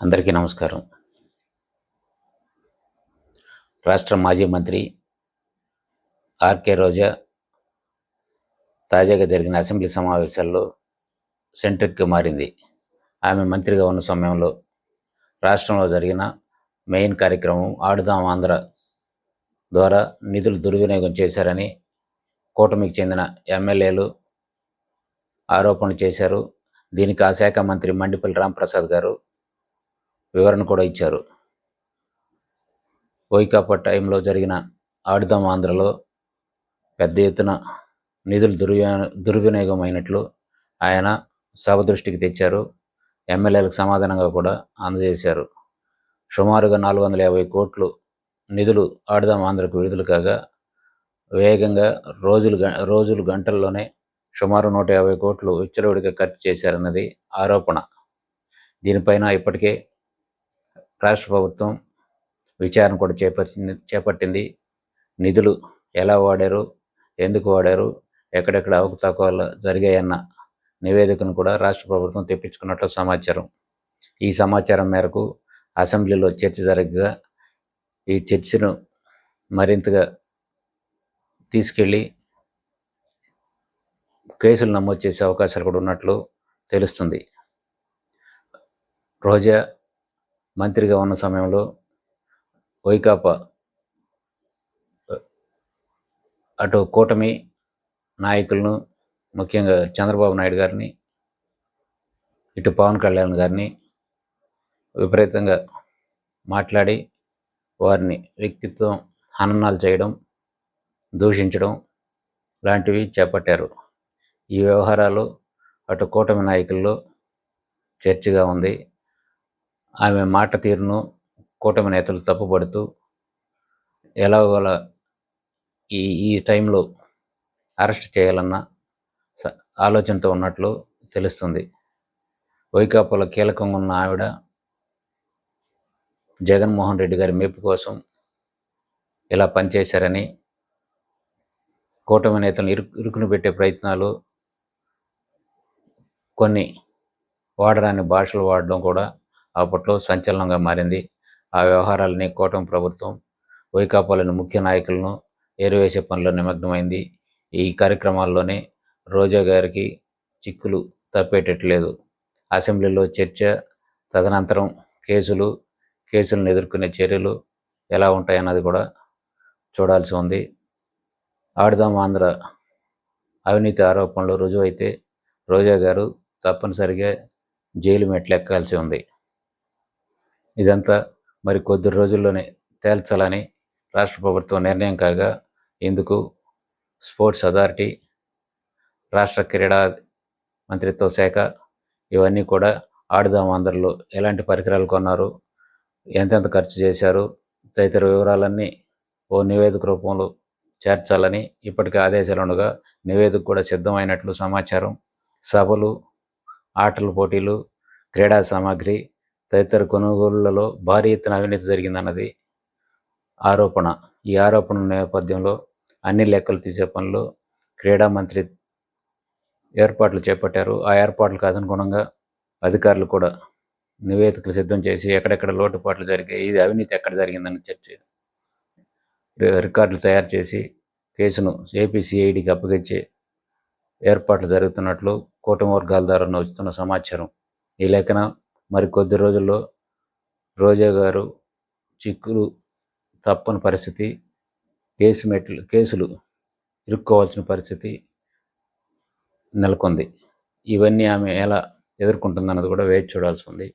అందరికీ నమస్కారం. రాష్ట్ర మాజీ మంత్రి ఆర్కే రోజా తాజాగా జరిగిన అసెంబ్లీ సమావేశాల్లో సెంట్రిక్కి మారింది. ఆమె మంత్రిగా ఉన్న సమయంలో రాష్ట్రంలో జరిగిన మెయిన్ కార్యక్రమం ఆడుదాం ఆంధ్ర ద్వారా నిధులు దుర్వినియోగం చేశారని కూటమికి చెందిన ఎమ్మెల్యేలు ఆరోపణలు చేశారు. దీనికి ఆ శాఖ మంత్రి మండిపల్లి రాంప్రసాద్ గారు వివరణ కూడా ఇచ్చారు. వైకాపా టైంలో జరిగిన ఆడుదాం ఆంధ్రలో పెద్ద ఎత్తున నిధులు దుర్వినియోగ దుర్వినియోగం అయినట్లు ఆయన సభ దృష్టికి తెచ్చారు. ఎమ్మెల్యేలకు సమాధానంగా కూడా అందజేశారు. సుమారుగా నాలుగు వందల యాభై కోట్లు నిధులు ఆడుదాం ఆంధ్రకు విడుదల కాగా వేగంగా రోజులు గ- రోజులు గంటల్లోనే సుమారు నూట యాభై కోట్లు విచ్చలవిడిగా ఖర్చు చేశారన్నది ఆరోపణ. దీనిపైన ఇప్పటికే రాష్ట్ర ప్రభుత్వం విచారణ కూడా చేపట్టింది చేపట్టింది. నిధులు ఎలా వాడారు ఎందుకు వాడారు ఎక్కడెక్కడ అవకతవకలు జరిగాయన్న నివేదికను కూడా రాష్ట్ర ప్రభుత్వం తెప్పించుకున్నట్లు సమాచారం. ఈ సమాచారం మేరకు అసెంబ్లీలో చర్చ జరగగా ఈ చర్చను మరింతగా తీసుకెళ్ళి కేసులు నమోదు చేసే అవకాశాలు కూడా ఉన్నట్లు తెలుస్తుంది. రోజా మంత్రిగా ఉన్న సమయంలో వైకాపా అటు కూటమి నాయకులను ముఖ్యంగా చంద్రబాబు నాయుడు గారిని ఇటు పవన్ కళ్యాణ్ గారిని విపరీతంగా మాట్లాడి వారిని వ్యక్తిత్వం హననాలు చేయడం దూషించడం లాంటివి చేపట్టారు. ఈ వ్యవహారాలు అటు కూటమి నాయకుల్లో చర్చగా ఉంది. ఆమె మాట తీరును కూటమి నేతలు తప్పుపడుతూ ఎలాగోలా ఈ ఈ టైంలో అరెస్ట్ చేయాలన్న స- ఆలోచనతో ఉన్నట్లు తెలుస్తుంది. వైకాపాలో కీలకంగా ఉన్న ఆవిడ జగన్మోహన్ రెడ్డి గారి మెప్పు కోసం ఇలా పనిచేశారని కూటమి నేతలను ఇరు ఇరుకును పెట్టే ప్రయత్నాలు కొన్ని వాడరాని భాషలు వాడడం కూడా అప్పట్లో సంచలనంగా మారింది. ఆ వ్యవహారాలని కూటమి ప్రభుత్వం వైకాపాలోని ముఖ్య నాయకులను ఏరువేసే పనిలో నిమగ్నమైంది. ఈ కార్యక్రమాల్లోనే రోజా గారికి చిక్కులు తప్పేటట్లేదు. అసెంబ్లీలో చర్చ తదనంతరం కేసులు కేసులను ఎదుర్కొనే చర్యలు ఎలా ఉంటాయన్నది కూడా చూడాల్సి ఉంది. ఆడుదాం ఆంధ్ర అవినీతి ఆరోపణలు రుజువైతే రోజా గారు తప్పనిసరిగా జైలు మెట్లు ఎక్కాల్సి ఉంది. ఇదంతా మరి కొద్ది రోజుల్లోనే తేల్చాలని రాష్ట్ర ప్రభుత్వం నిర్ణయం కాగా ఇందుకు స్పోర్ట్స్ అథారిటీ రాష్ట్ర క్రీడా మంత్రిత్వ శాఖ ఇవన్నీ కూడా ఆడుదాం అందరిలో ఎలాంటి పరికరాలు కొన్నారు ఎంతెంత ఖర్చు చేశారు తదితర వివరాలన్నీ ఓ నివేదిక రూపంలో చేర్చాలని ఇప్పటికే ఆదేశాలు ఉండగా నివేదిక కూడా సిద్ధమైనట్లు సమాచారం. సభలు ఆటల పోటీలు క్రీడా సామాగ్రి తదితర కొనుగోళ్ళలో భారీ ఎత్తున అవినీతి జరిగిందన్నది ఆరోపణ. ఈ ఆరోపణ నేపథ్యంలో అన్ని లెక్కలు తీసే పనులు క్రీడా మంత్రి ఏర్పాట్లు చేపట్టారు. ఆ ఏర్పాట్లకు అనుగుణంగా అధికారులు కూడా నివేదికలు సిద్ధం చేసి ఎక్కడెక్కడ లోటుపాట్లు జరిగాయి ఇది అవినీతి ఎక్కడ జరిగిందని చర్చ రికార్డులు తయారు చేసి కేసును ఏపీసీఐడికి అప్పగించే ఏర్పాట్లు జరుగుతున్నట్లు కూటమి వర్గాల ద్వారా వస్తున్న సమాచారం. ఈ లేఖన మరి కొద్ది రోజుల్లో రోజా గారు చిక్కులు తప్పని పరిస్థితి కేసు మెట్లు కేసులు ఇరుక్కోవాల్సిన పరిస్థితి నెలకొంది. ఇవన్నీ ఆమె ఎలా ఎదుర్కొంటుందన్నది కూడా వేచి చూడాల్సి ఉంది.